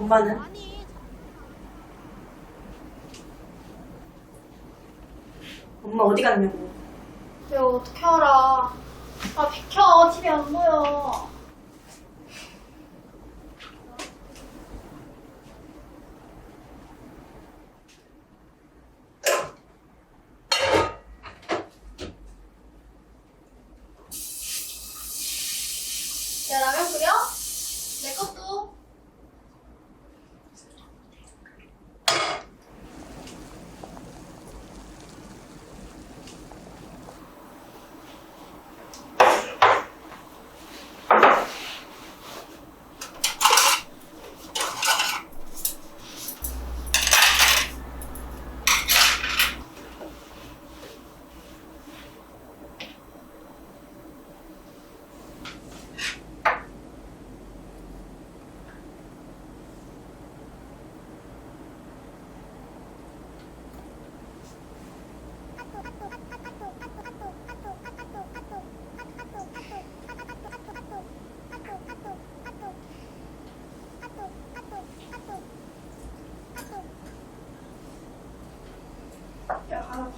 엄마는? 엄마 어디 갔냐고. 내가 어떻게 알아? 아 비켜 집이 안 보여. 야 라면 끓여? 내 것도.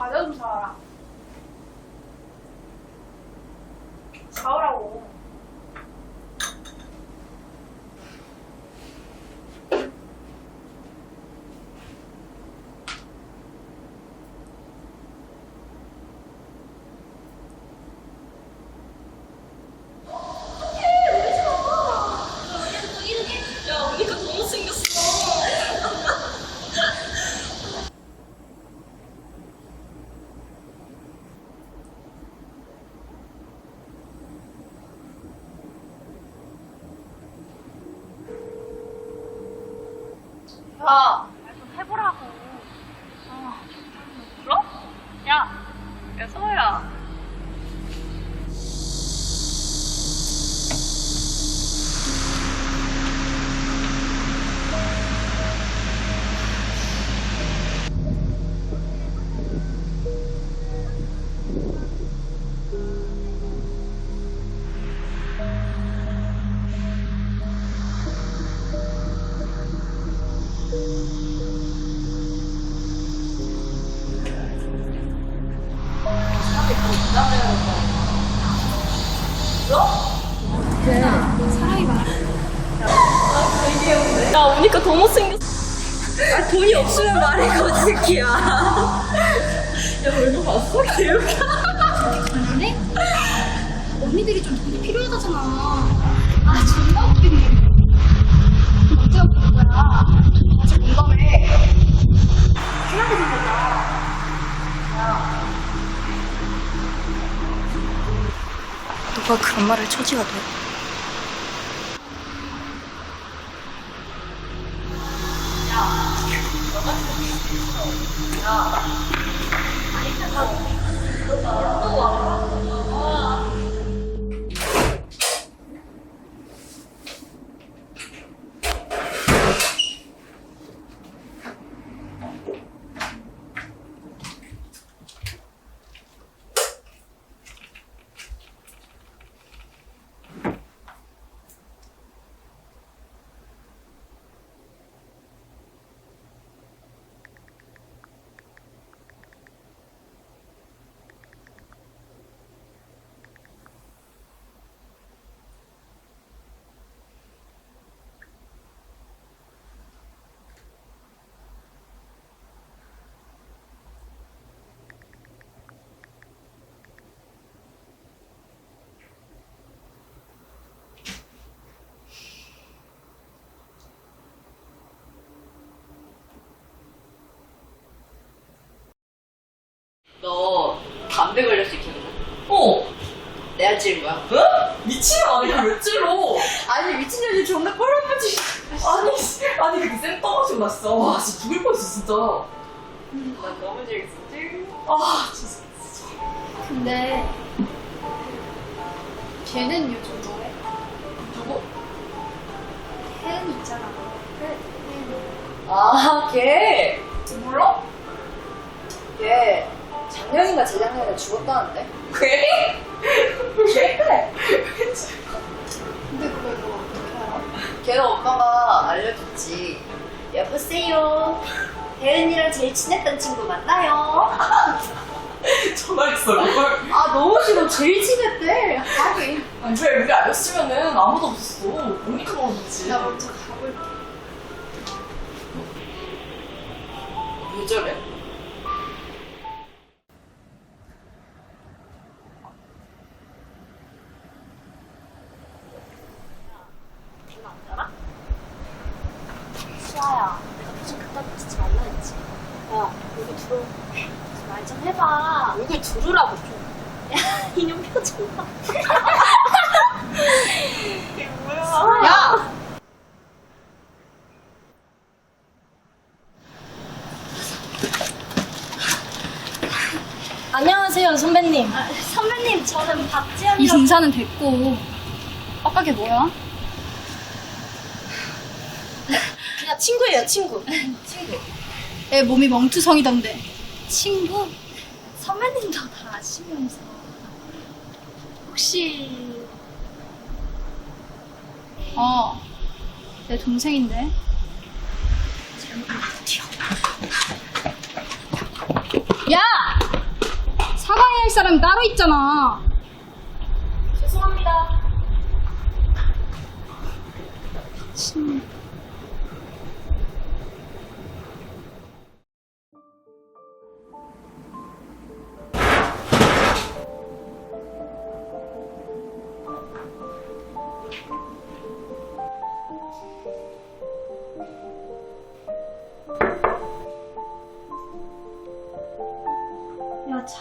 야가 야, 오니까 더 못생겼어. 아, 돈이 없으면 말해, 거지 새끼야. 야, 얼굴 봤어? 개웃겨. 장난해? 언니들이 좀 돈이 필요하다잖아. 아, 존나 웃기네. 언제 올 거야? 아직 공감해. 생각해 좀 보자. 누가 그런 말을 처지가 돼? 너 담배 걸릴 수 있거든. 어? 찌른 거야. 응? 미친 아니야 왜 찔러? 아니 미친년이 존나 뻘뻘지. 아니 씨, 아니 그때 쌤 떠가지고 났어. 와 진짜 죽을 뻔했어 진짜. 난 너무 재밌어. 찌. 아 진짜. 근데 걔는 요즘 뭐해? 누구? 혜은이 있잖아. 혜은이. 아 걔. 몰라? 걔 작년인가 재작년에 죽었다는데. 왜? 왜? 근데 그걸 너 어떻게 알아? 걔는 엄마가 알려줬지. 여보세요. 대은이랑 제일 친했던 친구 맞나요? 전화했어요, 그걸. 아 너무 싫어. 제일 친했대. 하긴. 안주에 우리 아니었으면은 아무도 없었어. 모니카가 없었지. 나 먼저 가볼게. 왜 저래? 수아야, 내가 표정 갖다 붙이지 말라 했지. 야, 여기 들어. 말 좀 해봐. 여기 들으라고 좀. 야, 이놈 표정 봐. 야! 안녕하세요, 선배님. 아, 선배님, 저는 이 박지연이라고. 등산은 됐고 빡빡이 뭐야? 그냥 친구예요, 친구. 애 몸이 멍투성이던데 친구? 선배님도 다 아시면서. 혹시. 어, 내 동생인데 야! 사과해야 할 사람이 따로 있잖아 죄송합니다. 친...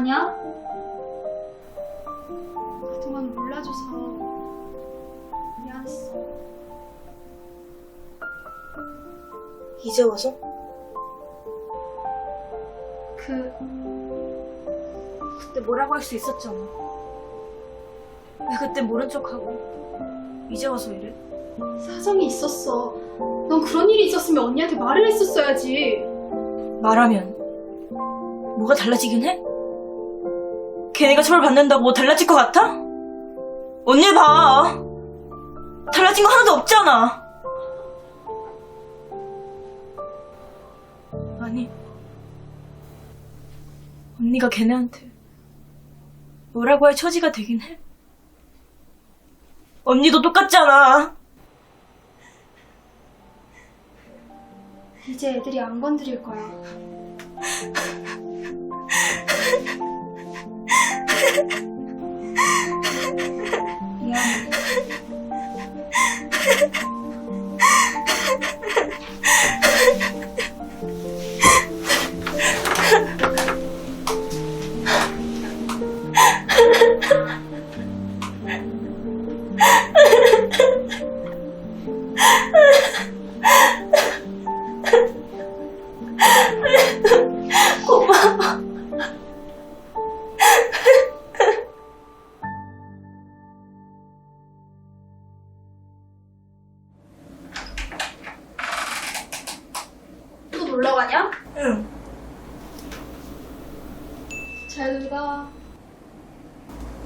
야, 자냐? 그동안 몰라줘서 미안했어. 이제 와서? 그, 그때 뭐라고 할 수 있었잖아. 왜 그때 모른 척하고 이제 와서 이래? 사정이 있었어 넌 그런 일이 있었으면 언니한테 말을 했었어야지 말하면 뭐가 달라지긴 해? 걔네가 처벌받는다고 뭐 달라질 것 같아? 언니 봐. 달라진 거 하나도 없잖아. 아니 언니가 걔네한테 뭐라고 할 처지가 되긴 해. 언니도 똑같잖아. 이제 애들이 안 건드릴 거야 미안해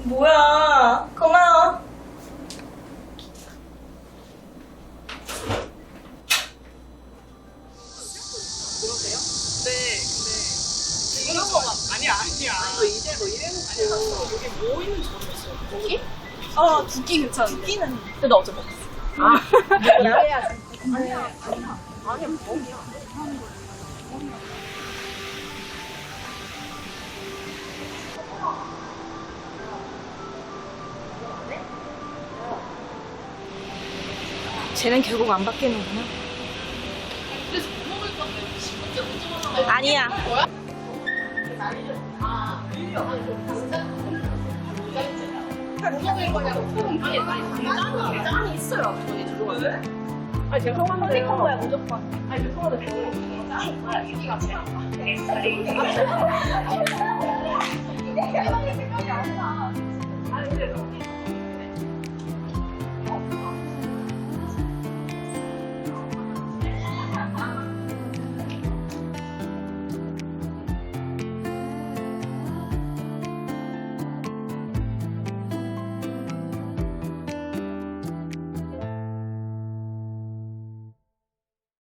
뭐야? 고마워. 어, 두끼 괜찮은데. 두끼는. 근데 나 어제 먹었어. 쟤는 결국 안 바뀌는구나. 아니야. 아니 제가 성함 클릭한 거야 무조건. 아니 죄송한데 백분이 없는 거야. 유기가 제가. 대박의 색깔이 아니라. 아니 근데 너무.